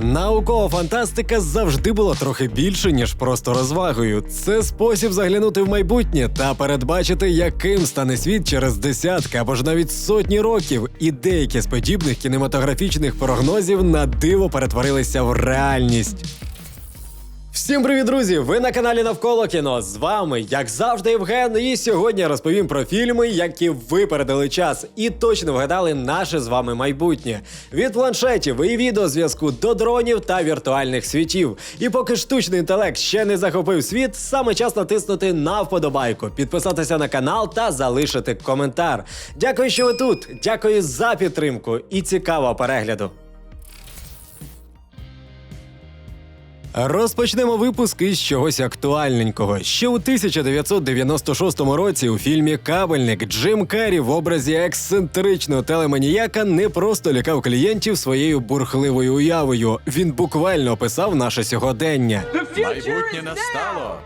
Наукова фантастика завжди була трохи більше, ніж просто розвагою. Це спосіб заглянути в майбутнє та передбачити, яким стане світ через десятки або ж навіть сотні років. І деякі з подібних кінематографічних прогнозів на диво перетворилися в реальність. Всім привіт, друзі! Ви на каналі Навколо кіно. З вами, як завжди, Євген. І сьогодні розповім про фільми, які випередили час і точно вгадали наше з вами майбутнє. Від планшетів і відеозв'язку до дронів та віртуальних світів. І поки штучний інтелект ще не захопив світ, саме час натиснути на вподобайку, підписатися на канал та залишити коментар. Дякую, що ви тут. Дякую за підтримку і цікавого перегляду. Розпочнемо випуск із чогось актуальненького. Ще у 1996 році у фільмі Кабельник Джим Керрі в образі ексцентричного телеманіяка не просто лякав клієнтів своєю бурхливою уявою. Він буквально описав наше сьогодення. Майбутнє настало.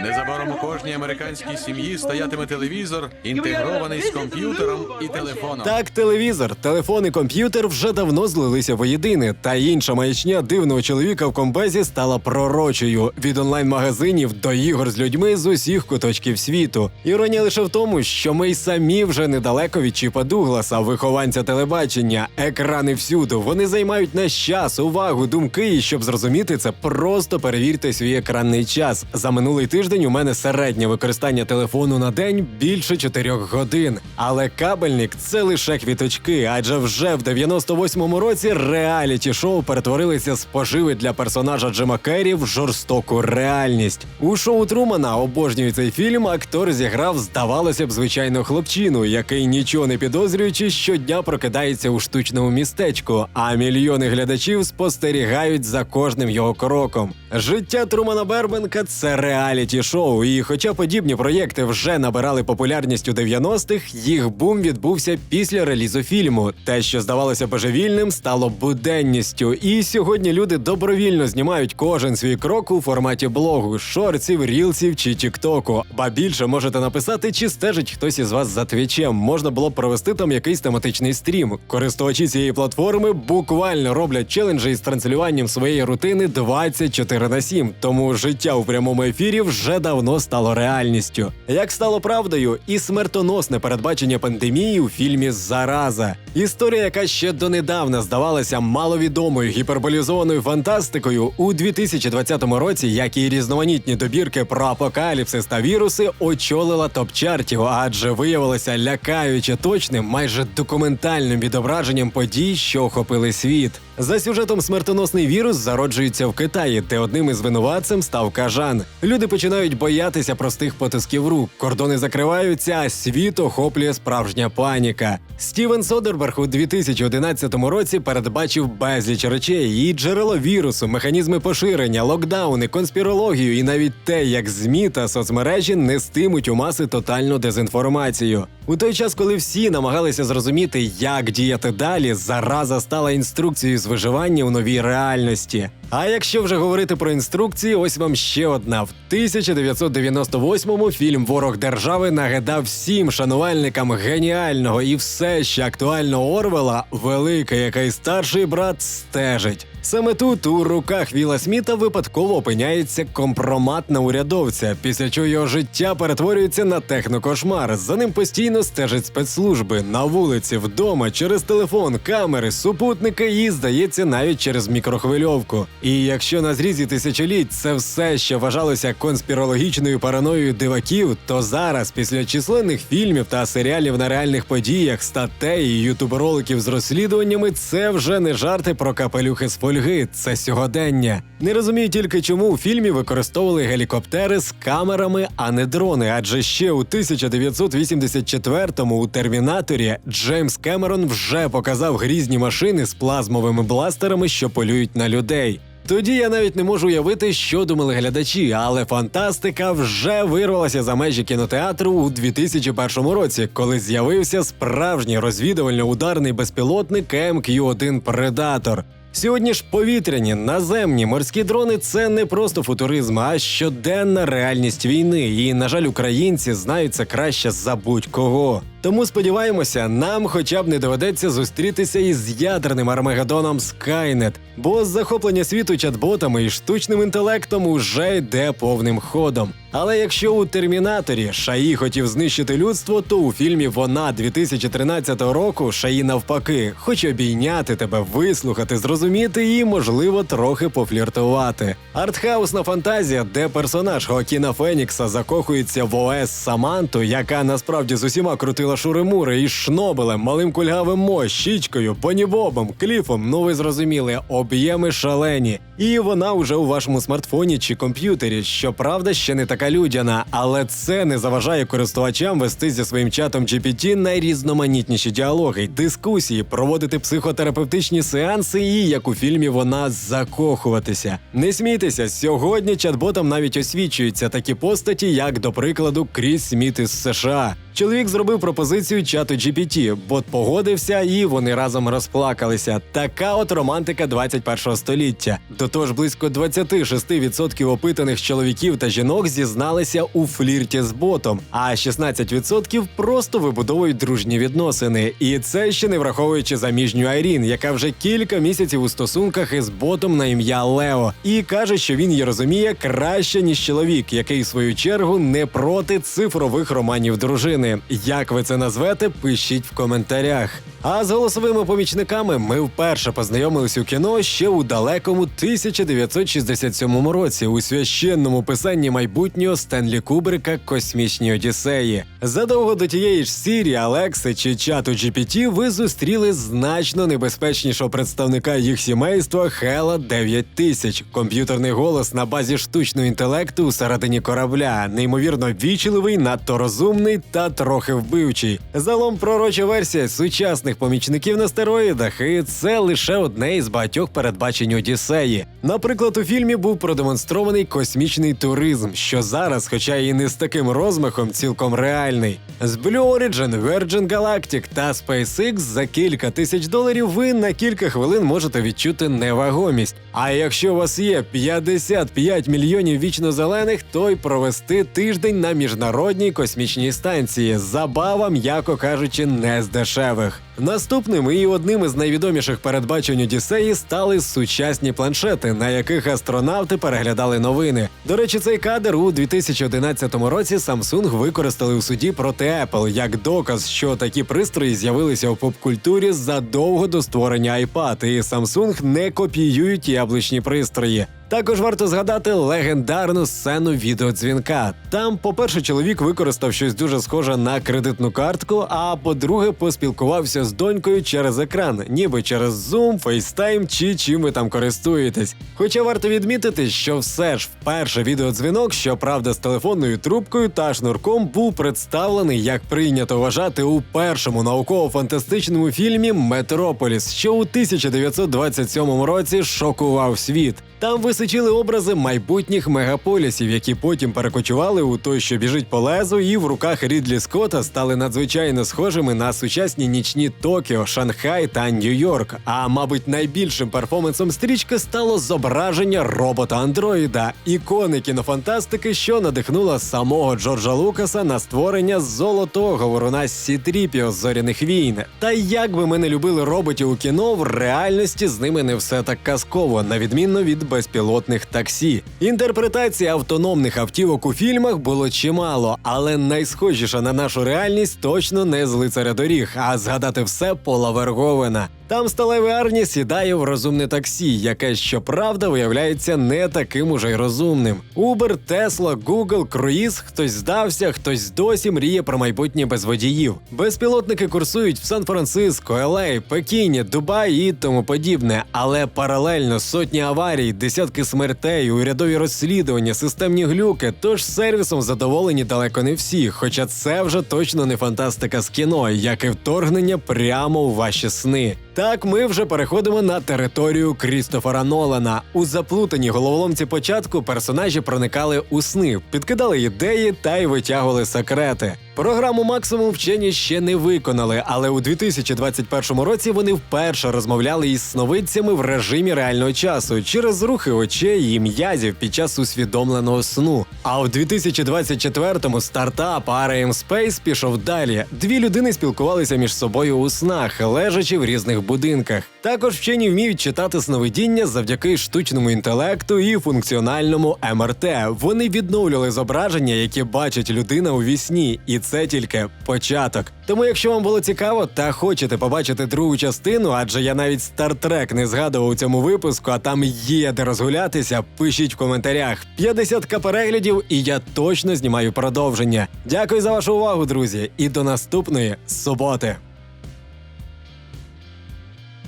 Незабаром у кожній американській сім'ї стоятиме телевізор, інтегрований з комп'ютером і телефоном. Так, телевізор, телефон і комп'ютер вже давно злилися воєдине, та інша маячня дивного чоловіка в комбезі стала пророчою від онлайн-магазинів до ігор з людьми з усіх куточків світу. Іронія лише в тому, що ми й самі вже недалеко від Чіпа Дугласа, вихованця телебачення, екрани всюду. Вони займають наш час, увагу, думки. І щоб зрозуміти це, просто перевірте свій екранний час. За минулий тиждень у мене середнє використання телефону на день більше 4 годин. Але кабельник це лише квіточки, адже вже в 98-му році реаліті шоу перетворилися з поживи для персонажа Джима Керрі в жорстоку реальність. У шоу Трумана обожнюю цей фільм. Актор зіграв, здавалося б, звичайного хлопчину, який нічого не підозрюючи, щодня прокидається у штучному містечку, а мільйони глядачів спостерігають за кожним його кроком. Життя Трумана Бербенка це реаліті шоу, і хоча подібні проєкти вже набирали популярність у 90-х, їх бум відбувся після релізу фільму. Те, що здавалося божевільним, стало буденністю. І сьогодні люди добровільно знімають кожен свій крок у форматі блогу, шорців, рілсів чи тіктоку. Ба більше можете написати, чи стежить хтось із вас за твічем. Можна було б провести там якийсь тематичний стрім. Користувачі цієї платформи буквально роблять челенджі із транслюванням своєї рутини 24 на 7, тому життя у прямому ефірі вже давно стало реальністю. Як стало правдою, і смертоносне передбачення пандемії у фільмі Зараза. Історія, яка ще донедавна здавалася маловідомою гіперболізованою фантастикою, у 2020 році, як і різноманітні добірки про апокаліпсис та віруси, очолила топ-чартів, адже виявилося лякаюче точним, майже документальним відображенням подій, що охопили світ. За сюжетом смертоносний вірус зароджується в Китаї, де одним із винуватцем став кажан. Люди починають боятися простих потисків рук, кордони закриваються, а світ охоплює справжня паніка. Стівен Содерберг у 2011 році передбачив безліч речей її джерело вірусу, механізми поширення, локдауни, конспірологію і навіть те, як змі та соцмережі нестимуть у маси тотальну дезінформацію. У той час, коли всі намагалися зрозуміти, як діяти далі, зараза стала інструкцією з виживання у новій реальності. А якщо вже говорити про інструкції, ось вам ще одна. В 1998-му фільм Ворог держави нагадав всім шанувальникам геніального і все ще актуального Орвела, великий, який старший брат стежить. Саме тут у руках Віла Сміта випадково опиняється компромат на урядовця, після чого його життя перетворюється на технокошмар. За ним постійно стежать спецслужби на вулиці, вдома, через телефон, камери, супутники і, здається, навіть через мікрохвильовку. І якщо на зрізі тисячоліть це все ще вважалося конспірологічною параноєю диваків, то зараз, після численних фільмів та серіалів на реальних подіях, статей і ютуб-роликів з розслідуваннями, це вже не жарти про капелюхи з фольги, це сьогодення. Не розумію тільки, чому у фільмі використовували гелікоптери з камерами, а не дрони. Адже ще у 1984-му у Термінаторі Джеймс Кемерон вже показав грізні машини з плазмовими бластерами, що полюють на людей. Тоді я навіть не можу уявити, що думали глядачі, але фантастика вже вирвалася за межі кінотеатру у 2001 році, коли з'явився справжній розвідувально-ударний безпілотник МК-1 Предатор. Сьогодні ж повітряні, наземні, морські дрони це не просто футуризм, а щоденна реальність війни. І, на жаль, українці знають це краще за будь-кого. Тому сподіваємося, нам хоча б не доведеться зустрітися із ядерним армагеддоном Skynet, бо захоплення світу чат-ботами і штучним інтелектом уже йде повним ходом. Але якщо у Термінаторі Шаї хотів знищити людство, то у фільмі Вона 2013 року Шаї навпаки хоче обійняти тебе, вислухати, зрозуміти і, можливо, трохи пофліртувати. Артхаусна фантазія, де персонаж Хоакіна Фенікса закохується в ОС Саманту, яка насправді з усіма крутила шуримури із шнобелем, малим кульгавим мо, щічкою, понібобом, кліфом. Ну ви зрозуміли, об'єми шалені. І вона вже у вашому смартфоні чи комп'ютері. Щоправда, ще не така людяна, але це не заважає користувачам вести зі своїм чатом GPT найрізноманітніші діалоги, дискусії, проводити психотерапевтичні сеанси і, як у фільмі, вона закохуватися. Не смійтеся, сьогодні чат-ботам навіть освічуються такі постаті, як, до прикладу, Кріс Сміт із США. Чоловік зробив пропозицію чату GPT, бот погодився, і вони разом розплакалися. Така от романтика 21 століття. До того ж, близько 26% опитаних чоловіків та жінок зізналися у флірті з ботом, а 16% просто вибудовують дружні відносини. І це ще не враховуючи заміжню Айрін, яка вже кілька місяців у стосунках із ботом на ім'я Лео, і каже, що він її розуміє краще ніж чоловік, який в свою чергу не проти цифрових романів дружини. Як ви це назвете, пишіть в коментарях. А з голосовими помічниками ми вперше познайомились у кіно ще у далекому 1967 році у священному писанні майбутнього Стенлі Кубрика Космічні Одіссеї. Задовго до тієї ж Сірі, Алекси чи чату GPT ви зустріли значно небезпечнішого представника їх сімейства Хела 9000. комп'ютерний голос на базі штучного інтелекту у середині корабля, неймовірно вічливий, надто розумний та трохи вбивчий. Залом пророча версія сучасних помічників на стероїдах, і це лише одне із багатьох передбачень Одіссеї. Наприклад, у фільмі був продемонстрований космічний туризм, що зараз, хоча і не з таким розмахом, цілком реальний. З Blue Origin, Virgin Galactic та SpaceX за кілька тисяч доларів ви на кілька хвилин можете відчути невагомість. А якщо у вас є 55 мільйонів вічно зелених, то й провести тиждень на міжнародній космічній станції. Забава, м'яко кажучи, не з дешевих. Наступним і одним із найвідоміших передбачень Одіссеї стали сучасні планшети, на яких астронавти переглядали новини. До речі, цей кадр у 2011 році Samsung використали у суді проти Apple як доказ, що такі пристрої з'явилися у поп-культурі задовго до створення iPad, і Samsung не копіюють яблучні пристрої. Також варто згадати легендарну сцену відеодзвінка. Там, по-перше, чоловік використав щось дуже схоже на кредитну картку, а по-друге, поспілкувався з донькою через екран, ніби через Zoom, FaceTime чи чим ви там користуєтесь. Хоча варто відмітити, що все ж вперше відеодзвінок, щоправда, з телефонною трубкою та шнурком був представлений, як прийнято вважати, у першому науково-фантастичному фільмі Метрополіс, що у 1927 році шокував світ. Там височили образи майбутніх мегаполісів, які потім перекочували у той, що біжить по лезу, і в руках Рідлі Скотта стали надзвичайно схожими на сучасні нічні Токіо, Шанхай та Нью-Йорк. А мабуть, найбільшим перформансом стрічки стало зображення робота-андроїда, ікони кінофантастики, що надихнула самого Джорджа Лукаса на створення золотого говоруна Сітріпіо з зоряних війн. Та як би ми не любили роботів у кіно, в реальності з ними не все так казково, на відмінно від безпілотних таксі. Інтерпретації автономних автівок у фільмах було чимало, але найсхожіша на нашу реальність точно не з лицаря доріг, а згадати все Пола Верговена. Там сталевий Арні сідає в розумне таксі, яке щоправда виявляється не таким уже й розумним. Uber, Tesla, Google, Круїз, хтось здався, хтось досі мріє про майбутнє без водіїв. Безпілотники курсують в Сан-Франциско, Елей, Пекіні, Дубаї і тому подібне. Але паралельно сотні аварій, десятки смертей, урядові розслідування, системні глюки. Тож сервісом задоволені далеко не всі. Хоча це вже точно не фантастика з кіно, як і вторгнення прямо у ваші сни. Так, ми вже переходимо на територію Крістофера Нолана. У заплутаній головоломці початку персонажі проникали у сни, підкидали ідеї та й витягували секрети. Програму максимум вчені ще не виконали, але у 2021 році вони вперше розмовляли із сновидцями в режимі реального часу через рухи очей і м'язів під час усвідомленого сну. А в 2024-му стартап RM Space пішов далі. Дві людини спілкувалися між собою у снах, лежачи в різних будинках. Також вчені вміють читати сновидіння завдяки штучному інтелекту і функціональному МРТ. Вони відновлювали зображення, які бачить людина у вісні, і це тільки початок. Тому, якщо вам було цікаво та хочете побачити другу частину, адже я навіть стартрек не згадував у цьому випуску, а там є де розгулятися, пишіть в коментарях. 50к переглядів, і я точно знімаю продовження. Дякую за вашу увагу, друзі, і до наступної суботи.